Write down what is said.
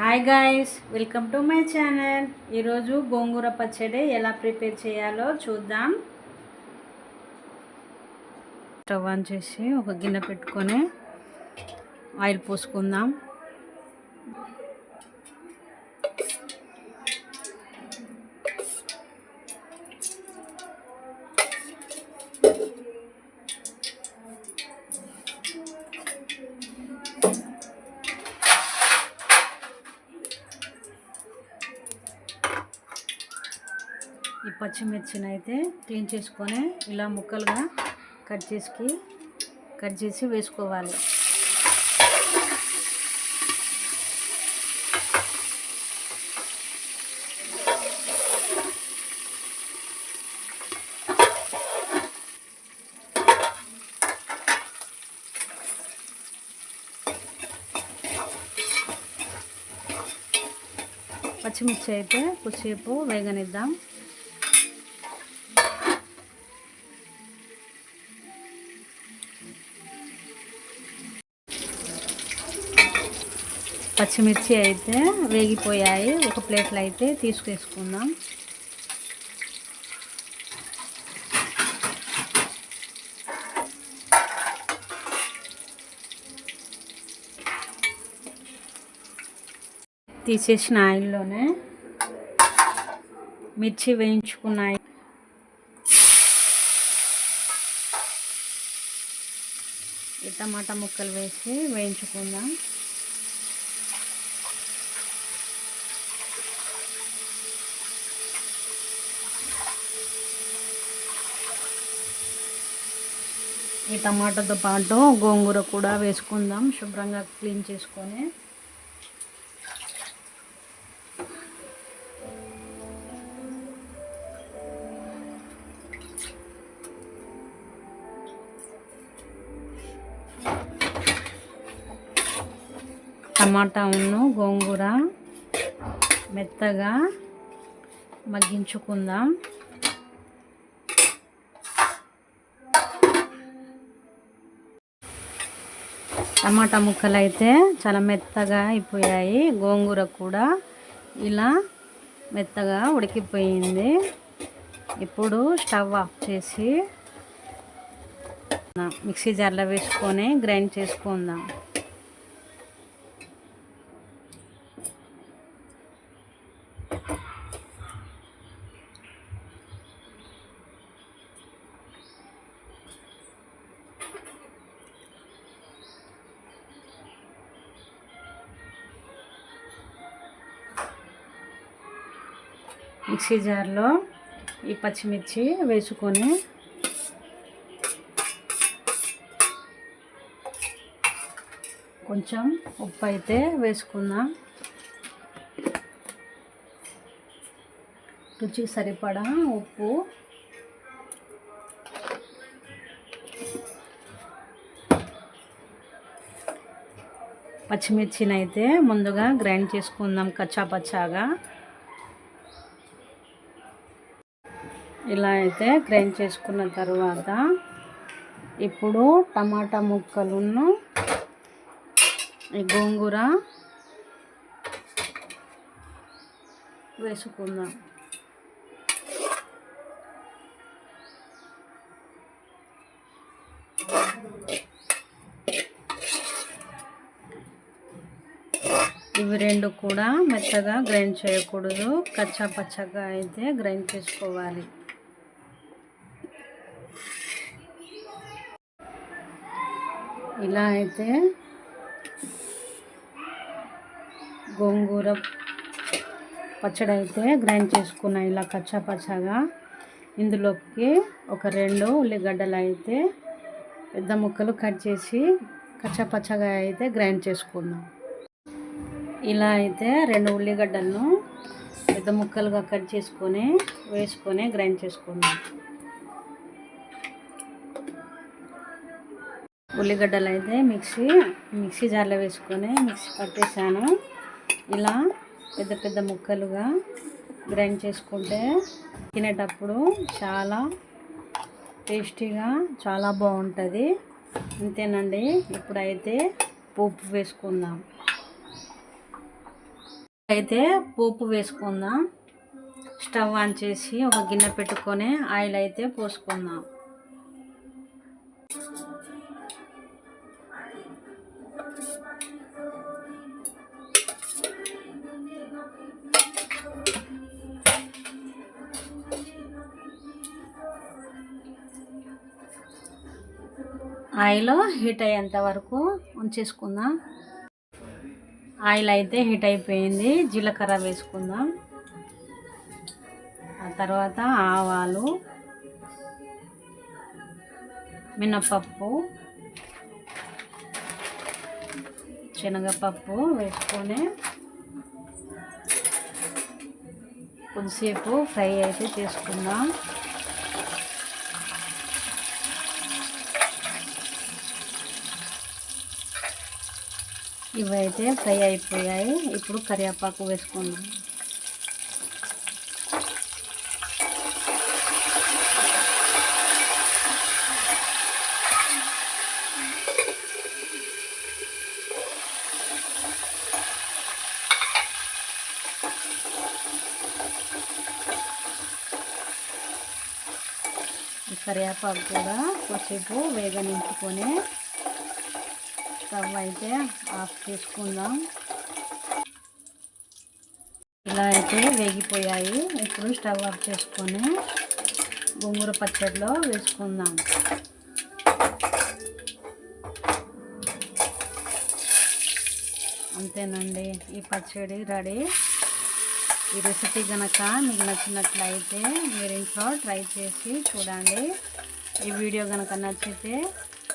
Hi guys welcome to my channel ఈరోజు గోంగూర పచ్చడి ఎలా ప్రిపేర్ చేయాలో చూద్దాం. స్టవ్ ఆన్ చేసి ఒక గిన్నె పెట్టుకొని ఆయిల్ పోసుకుందాం. పచ్చిమిర్చిని అయితే క్లీన్ చేసుకొని ఇలా ముక్కలుగా కట్ చేసి కట్ చేసి వేసుకోవాలి. పచ్చిమిర్చి అయితే కొద్దిసేపు వేగనిద్దాం. పచ్చిమిర్చి అయితే వేగిపోయాయి. ఒక ప్లేట్లో అయితే తీసుకేసుకుందాం తీసేసిన ఆయిల్లోనే మిర్చి వేయించుకున్నాయి ఈ టమాటా ముక్కలు వేసి వేయించుకుందాం. ఈ టమాటాతో పాటు గోంగూర కూడా వేసుకుందాం శుభ్రంగా క్లీన్ చేసుకొని. టమాటా ఉన్ను గోంగూర మెత్తగా మగ్గించుకుందాం. టమాటా ముక్కలు అయితే చాలా మెత్తగా అయిపోయాయి. గోంగూర కూడా ఇలా మెత్తగా ఉడికిపోయింది. ఇప్పుడు స్టవ్ ఆఫ్ చేసి మిక్సీ జార్లో వేసుకొని గ్రైండ్ చేసుకుందాం. మిక్సీ జార్లో ఈ పచ్చిమిర్చి వేసుకొని కొంచెం ఉప్పు అయితే వేసుకుందాం. రుచికి సరిపడా ఉప్పు. పచ్చిమిర్చిని అయితే ముందుగా గ్రైండ్ చేసుకుందాం కచ్చా పచ్చాగా ఇలా అయితే గ్రైండ్ చేసుకున్న తర్వాత ఇప్పుడు టమాటా ముక్కలను ఈ గోంగూర వేసుకుందాం. ఇవి రెండు కూడా మెత్తగా గ్రైండ్ చేయకూడదు. కచ్చా పచ్చగా అయితే గ్రైండ్ చేసుకోవాలి. ఇలా అయితే గోంగూర పచ్చడి అయితే గ్రైండ్ చేసుకున్నా ఇలా కచ్చా పచ్చగా. ఇందులోకి ఒక రెండు ఉల్లిగడ్డలు అయితే పెద్ద ముక్కలు కట్ చేసి కచ్చా పచ్చగా అయితే గ్రైండ్ చేసుకుందాం. ఇలా అయితే రెండు ఉల్లిగడ్డలను పెద్ద ముక్కలుగా కట్ చేసుకొని వేసుకొని గ్రైండ్ చేసుకుందాం. ఉల్లిగడ్డలు అయితే మిక్సీ మిక్సీ జార్లో వేసుకొని మిక్సీ పట్టేసాను ఇలా పెద్ద పెద్ద ముక్కలుగా గ్రైండ్ చేసుకుంటే తినేటప్పుడు చాలా టేస్టీగా చాలా బాగుంటుంది. అంతేనండి ఇప్పుడైతే పోపు వేసుకుందాం. అయితే పోపు వేసుకుందాం. స్టవ్ ఆన్ చేసి ఒక గిన్నె పెట్టుకొని ఆయిల్ అయితే పోసుకుందాం. ఆయిల్ హీట్ అయ్యేంత వరకు ఉంచేసుకుందాం. ఆయిల్ అయితే హీట్ అయిపోయింది. జీలకర్ర వేసుకుందాం. ఆ తర్వాత ఆవాలు మినపప్పు శనగపప్పు వేసుకొని కొద్దిసేపు ఫ్రై అయితే చేసుకుందాం. ఇవైతే ఫ్రై అయిపోయాయి. ఇప్పుడు కరివేపాకు వేసుకుందాం. కరివేపాకు కూడా కొద్దిసేపు వేగనించుకొని స్టవ్ అయితే ఆఫ్ చేసుకుందాం. ఇలా అయితే వేగిపోయాయి. ఇప్పుడు స్టవ్ ఆఫ్ చేసుకొని గోంగూర పచ్చడిలో వేసుకుందాం. అంతేనండి ఈ పచ్చడి రెడీ. ఈ రెసిపీ కనుక మీకు నచ్చినట్లయితే మీరు ఇంట్లో ట్రై చేసి చూడండి. ఈ వీడియో కనుక నచ్చితే